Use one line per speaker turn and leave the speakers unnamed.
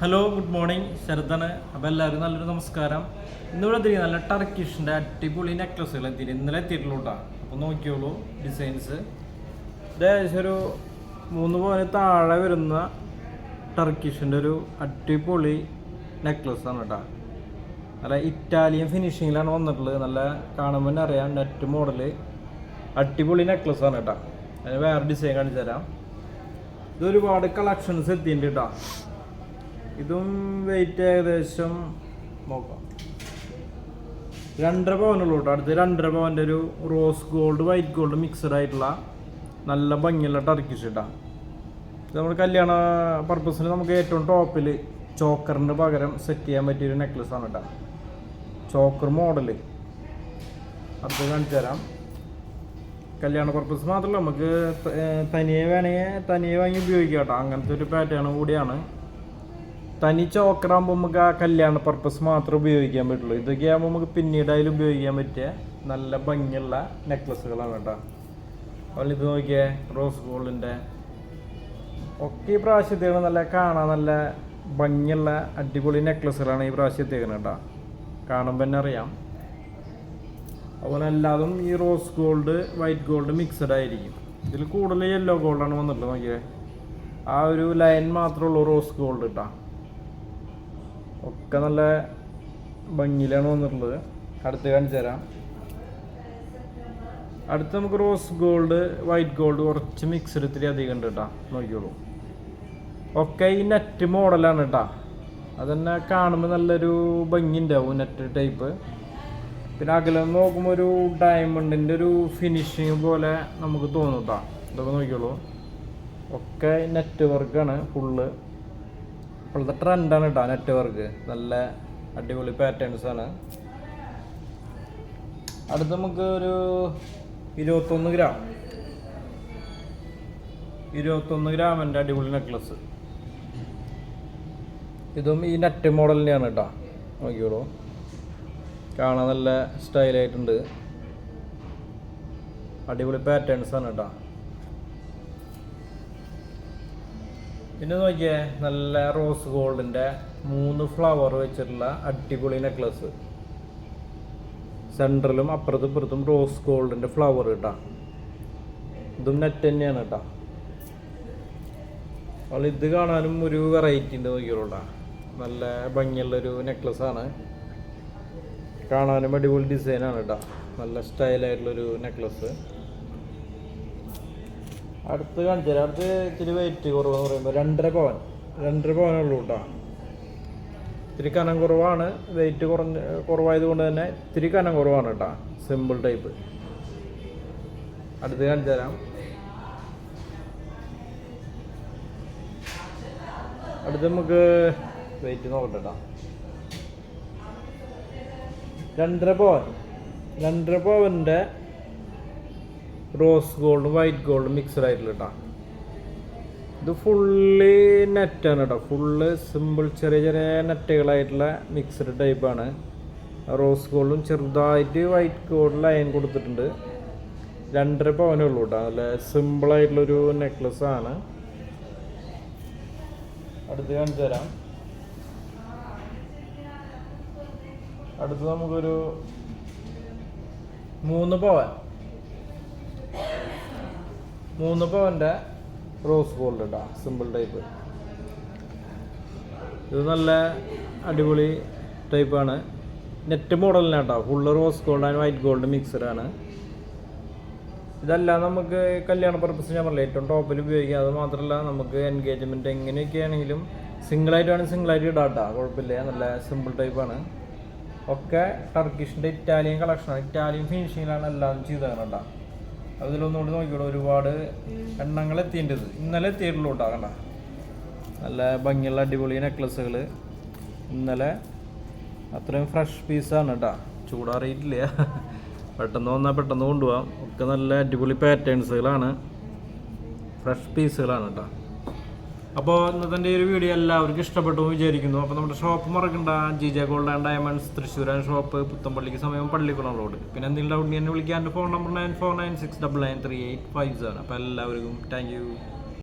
Hello good morning ശരതാണ് അപ്പോൾ എല്ലാവരും നല്ലൊരു നമസ്കാരം. ഇന്നിവിടെ എത്തിയിരിക്കും നല്ല ടർക്കിഷിന്റെ അടിപൊളി നെക്ലസുകൾ എത്തിയിട്ട് ഇന്നലെ എത്തിയിട്ടുള്ളൂ അപ്പോൾ നോക്കിയോളൂ ഡിസൈൻസ് ഇത് ഒരു മൂന്ന് പോലെ താഴെ വരുന്ന ടർക്കിഷിന്റെ ഒരു അടിപൊളി നെക്ലസ് ആണ് കേട്ടോ നല്ല ഇറ്റാലിയൻ ഫിനിഷിങ്ങിലാണ് വന്നിട്ടുള്ളത്. നല്ല കാണുമ്പോൾ തന്നെ അറിയാം നെറ്റ് മോഡൽ അടിപൊളി നെക്ലസ് ആണ് കേട്ടോ അതിന് വേറെ ഡിസൈൻ കാണിച്ചു തരാം. ഇത് ഒരുപാട് കളക്ഷൻസ് എത്തിയിട്ടുണ്ട് കേട്ടോ ഇതും വെയിറ്റ് ഏകദേശം നോക്കാം. രണ്ടര പവനുള്ളൂ കേട്ടോ. അടുത്ത് രണ്ടര പവന്റെ ഒരു rose gold white gold mixed ആയിട്ടുള്ള നല്ല ഭംഗിയുള്ള ടർക്കിഷ് കേട്ടോ ഇത് നമ്മൾ കല്യാണ പർപ്പസിന് നമുക്ക് ഏറ്റവും ടോപ്പിൽ ചോക്കറിന്റെ പകരം സെറ്റ് ചെയ്യാൻ പറ്റിയൊരു നെക്ലസ് ആണ് കേട്ടോ. ചോക്കർ മോഡൽ അടുത്ത് കാണിച്ചു തരാം. കല്യാണ പർപ്പസ് മാത്രമല്ല നമുക്ക് തനിയെ വേണമെങ്കിൽ തനിയെ വാങ്ങി ഉപയോഗിക്കാം കേട്ടോ. അങ്ങനത്തെ ഒരു പാറ്റേൺ കൂടിയാണ്. തനി ചോക്കറാകുമ്പോൾ നമുക്ക് ആ കല്യാണ പർപ്പസ് മാത്രം ഉപയോഗിക്കാൻ പറ്റുള്ളൂ. ഇതൊക്കെ ആകുമ്പോൾ നമുക്ക് പിന്നീട് അതിൽ ഉപയോഗിക്കാൻ പറ്റിയ നല്ല ഭംഗിയുള്ള നെക്ലസ്സുകളാണ് കേട്ടോ. അതുപോലെ ഇത് നോക്കിയേ റോസ് ഗോൾഡിന്റെ ഒക്കെ ഈ പ്രാവശ്യത്തേക്ക് നല്ല കാണാൻ നല്ല ഭംഗിയുള്ള അടിപൊളി നെക്ലസ്സുകളാണ് ഈ പ്രാവശ്യത്തേക്ക് കേട്ടോ. കാണുമ്പോൾ തന്നെ അറിയാം. അതുപോലെ എല്ലാതും ഈ rose gold white gold mixed ആയിരിക്കും. ഇതിൽ കൂടുതൽ യെല്ലോ ഗോൾഡാണ് വന്നിട്ടുള്ളത് നോക്കിയേ. ആ ഒരു ലൈൻ മാത്രമേ ഉള്ളൂ റോസ് ഗോൾഡ് കേട്ടോ ഒക്കെ നല്ല ഭംഗിയിലാണ് വന്നിട്ടുള്ളത്. അടുത്ത് കാണിച്ചു തരാം. അടുത്ത് നമുക്ക് റോസ് ഗോൾഡ് വൈറ്റ് ഗോൾഡ് കുറച്ച് മിക്സഡ് ഇത്തിരി അധികം ഉണ്ട് കേട്ടോ. നോക്കിയോളൂ ഒക്കെ ഈ നെറ്റ് മോഡലാണ് കേട്ടോ. അതന്നെ കാണുമ്പോൾ നല്ലൊരു ഭംഗി ഉണ്ടാവും നെറ്റ് ടൈപ്പ് പിന്നെ അകലം നോക്കുമ്പോൾ ഒരു ഡയമണ്ടിന്റെ ഒരു ഫിനിഷിങ് പോലെ നമുക്ക് തോന്നും കേട്ടോ. ഇതൊക്കെ നോക്കിയോളൂ ഒക്കെ നെറ്റ് വർക്കാണ് ഫുള്ള് ഇപ്പോഴത്തെ ട്രെൻഡാണ് കേട്ടോ നെറ്റ്വർക്ക് നല്ല അടിപൊളി പാറ്റേൺസ് ആണ്. അടുത്ത് നമുക്ക് ഒരു ഇരുപത്തൊന്ന് ഗ്രാം ഇരുപത്തൊന്ന് ഗ്രാമിന്റെ അടിപൊളി നെക്ലസ് ഇതും ഈ നെറ്റ് മോഡലിനെയാണ് കേട്ടോ നോക്കിയോളൂ കാണാൻ നല്ല സ്റ്റൈലായിട്ടുണ്ട് അടിപൊളി പാറ്റേൺസ് ആണ് കേട്ടോ പിന്നെ നോക്കിയേ നല്ല റോസ് ഗോൾഡിന്റെ മൂന്ന് ഫ്ലവർ വെച്ചിട്ടുള്ള അടിപൊളി നെക്ലസ് സെൻട്രലും അപ്പുറത്തും ഇപ്പുറത്തും റോസ് ഗോൾഡിന്റെ ഫ്ലവർ കേട്ടോ ഇതും നെറ്റ് തന്നെയാണ് കേട്ടോ. അപ്പോൾ ഇത് കാണാനും ഒരു വെറൈറ്റി ഉണ്ട് നോക്കിയോളൂ കേട്ടോ. നല്ല ഭംഗിയുള്ളൊരു നെക്ലസ് ആണ്. കാണാനും അടിപൊളി ഡിസൈനാണ് കേട്ടോ. നല്ല സ്റ്റൈലായിട്ടുള്ളൊരു നെക്ലസ് അടുത്ത് കാണിച്ചു തരാം അടുത്ത് ഇത്തിരി വെയിറ്റ് കുറവെന്ന് പറയുമ്പോൾ രണ്ടര പവൻ. രണ്ടര പവനേ ഉള്ളൂ കേട്ടോ ഇത്തിരി കനം കുറവാണ്. വെയിറ്റ് കുറഞ്ഞ കുറവായതുകൊണ്ട് തന്നെ ഇത്തിരി കനം കുറവാണ് കേട്ടോ സിമ്പിൾ ടൈപ്പ് അടുത്ത് കാണിച്ചു തരാം അടുത്ത് നമുക്ക് വെയിറ്റ് നോക്കട്ടെ കേട്ടോ രണ്ടര പവൻ. രണ്ടര പവന്റെ റോസ് ഗോൾഡും വൈറ്റ് ഗോൾഡും മിക്സഡ് ആയിട്ടുള്ള കേട്ടോ ഇത് ഫുള്ളി നെറ്റാണ് കേട്ടോ ഫുള്ള് സിമ്പിൾ ചെറിയ ചെറിയ നെറ്റുകളായിട്ടുള്ള മിക്സഡ് ടൈപ്പാണ് റോസ് ഗോൾഡും ചെറുതായിട്ട് വൈറ്റ് ഗോൾഡ് ലൈൻ കൊടുത്തിട്ടുണ്ട്. രണ്ടര പവനേ ഉള്ളൂ കേട്ടോ നല്ല സിമ്പിളായിട്ടുള്ളൊരു നെക്ലസ് ആണ്. അടുത്ത് കാണിച്ചു തരാം. അടുത്ത് നമുക്കൊരു മൂന്ന് പവൻ. മൂന്ന് പവന്റെ റോസ് ഗോൾഡ് ഇട്ടാ സിമ്പിൾ ടൈപ്പ്. ഇത് നല്ല അടിപൊളി ടൈപ്പാണ് നെറ്റ് മോഡലിനാണ് കേട്ടോ full rose gold and white gold മിക്സഡാണ് ഇതല്ല നമുക്ക് കല്യാണ പർപ്പസ് ഞാൻ പറഞ്ഞില്ല ഏറ്റവും ടോപ്പിൽ ഉപയോഗിക്കാം. അത് മാത്രമല്ല നമുക്ക് എൻഗേജ്മെന്റ് എങ്ങനെയൊക്കെ ആണെങ്കിലും സിംഗിളായിട്ട് വേണമെങ്കിൽ സിംഗിളായിട്ട് ഇടാം കേട്ടോ കുഴപ്പമില്ല. നല്ല സിമ്പിൾ ടൈപ്പാണ് ഒക്കെ ടർക്കിഷിന്റെ ഇറ്റാലിയൻ കളക്ഷനാണ് ഇറ്റാലിയൻ ഫിനിഷിങ്ങിലാണ് എല്ലാം ചെയ്തത് കേട്ടോ അതിലൊന്നുകൂടി നോക്കിയോളൂ ഒരുപാട് എണ്ണങ്ങൾ എത്തിയിട്ടുണ്ട് ഇന്നലെ എത്തിയിട്ടുള്ളൂ കേട്ടോ നല്ല ഭംഗിയുള്ള അടിപൊളി നെക്ലസ്സുകൾ ഇന്നലെ അത്രയും ഫ്രഷ് പീസാണ് കേട്ടോ. ചൂടാറിയിട്ടില്ല. പെട്ടെന്ന് വന്നാൽ പെട്ടെന്ന് കൊണ്ടുപോകാം ഒക്കെ നല്ല അടിപൊളി പാറ്റേൺസുകളാണ് ഫ്രഷ് പീസുകളാണ് കേട്ടോ. അപ്പോൾ ഇന്നത്തെ ഒരു വീഡിയോ എല്ലാവർക്കും ഇഷ്ടപ്പെട്ടു വിചാരിക്കുന്നു. അപ്പോൾ നമ്മുടെ ഷോപ്പ് മറക്കണ്ട. G J gold and diamonds Thrissur and shop പുത്തമ്പള്ളിക്ക് സമയം പള്ളിക്കുളം റോഡ് പിന്നെ എന്തെങ്കിലും ഡൗട്ട് എന്നെ വിളിക്കാൻ phone number nine four nine six double nine three eight five seven അപ്പോൾ എല്ലാവർക്കും താങ്ക് യു